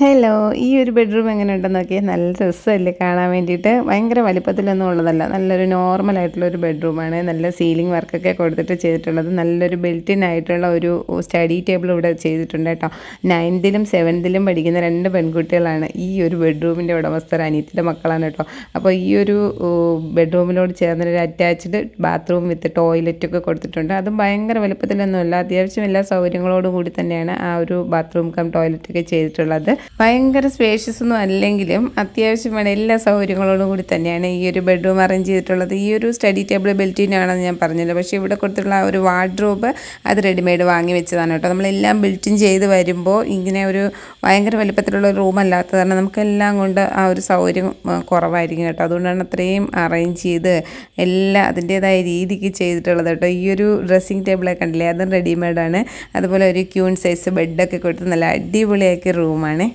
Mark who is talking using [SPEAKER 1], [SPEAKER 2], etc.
[SPEAKER 1] Hello ഈ ഒരു bedroom എങ്ങനെ ഉണ്ടെന്ന് നോക്കിയാൽ നല്ല രസമല്ലേ കാണാൻ വേണ്ടിയിട്ട്. ഭയങ്കര വലിപ്പത്തിലൊന്നും ഉള്ളതല്ല. നല്ലൊരു നോർമൽ ആയിട്ടുള്ള ഒരു ബെഡ്റൂമാണ് നല്ല സീലിംഗ് വർക്കൊക്കെ കൊടുത്തിട്ട് ചെയ്തിട്ടുള്ളത്. നല്ലൊരു ബെൽറ്റിൻ ആയിട്ടുള്ള ഒരു സ്റ്റഡി ടേബിൾ ഇവിടെ ചെയ്തിട്ടുണ്ട് കേട്ടോ. നയൻത്തിലും സെവൻത്തിലും പഠിക്കുന്ന രണ്ട് പെൺകുട്ടികളാണ് ഈ ഒരു ബെഡ്റൂമിന്റെ ഉടമസ്ഥർ അനിയത്തിന്റെ മക്കളാണ് കേട്ടോ. അപ്പോൾ ഈ ഒരു ബെഡ്റൂമിനോട് ചേർന്നൊരു അറ്റാച്ച്ഡ് ബാത്റൂം വിത്ത് ടോയ്ലറ്റൊക്കെ കൊടുത്തിട്ടുണ്ട്. അതും ഭയങ്കര വലിപ്പത്തിലൊന്നുമല്ല. അത്യാവശ്യം എല്ലാ സൗകര്യങ്ങളോടും കൂടി തന്നെയാണ് ആ ഒരു ബാത്റൂം കം ടോയ്ലറ്റൊക്കെ ചെയ്തിട്ടുള്ളത്. ഭയങ്കര സ്പേഷ്യസ് ഒന്നും അല്ലെങ്കിലും അത്യാവശ്യം വേണം എല്ലാ സൗകര്യങ്ങളോടും കൂടി തന്നെയാണ് ഈ ഒരു ബെഡ്റൂം അറേഞ്ച് ചെയ്തിട്ടുള്ളത്. ഈ ഒരു സ്റ്റഡി ടേബിൾ ബിൽറ്റിനാണെന്ന് ഞാൻ പറഞ്ഞല്ലോ പക്ഷേ ഇവിടെ കൊടുത്തിട്ടുള്ള ഒരു വാർഡ്രോബ് അത് റെഡിമെയ്ഡ് വാങ്ങി വെച്ചതാണ് കേട്ടോ. നമ്മളെല്ലാം ബിൽറ്റിൻ ചെയ്ത് വരുമ്പോൾ ഇങ്ങനെ ഒരു ഭയങ്കര വലിപ്പത്തിലുള്ള റൂം അല്ലാത്ത കാരണം നമുക്കെല്ലാം കൊണ്ട് ആ ഒരു സൗകര്യം കുറവായിരിക്കും കേട്ടോ. അതുകൊണ്ടാണ് അത്രയും അറേഞ്ച് ചെയ്ത് എല്ലാം അതിന്റേതായ രീതിക്ക് ചെയ്തിട്ടുള്ളത് കേട്ടോ. ഈ ഒരു ഡ്രസ്സിങ് ടേബിളൊക്കെ കണ്ടില്ലേ? അതും റെഡിമെയ്ഡാണ്. അതുപോലെ ഒരു ക്യൂൺ സൈസ് ബെഡൊക്കെ കൊടുത്ത് നല്ല അടിപൊളിയാക്കിയ റൂമാണ്.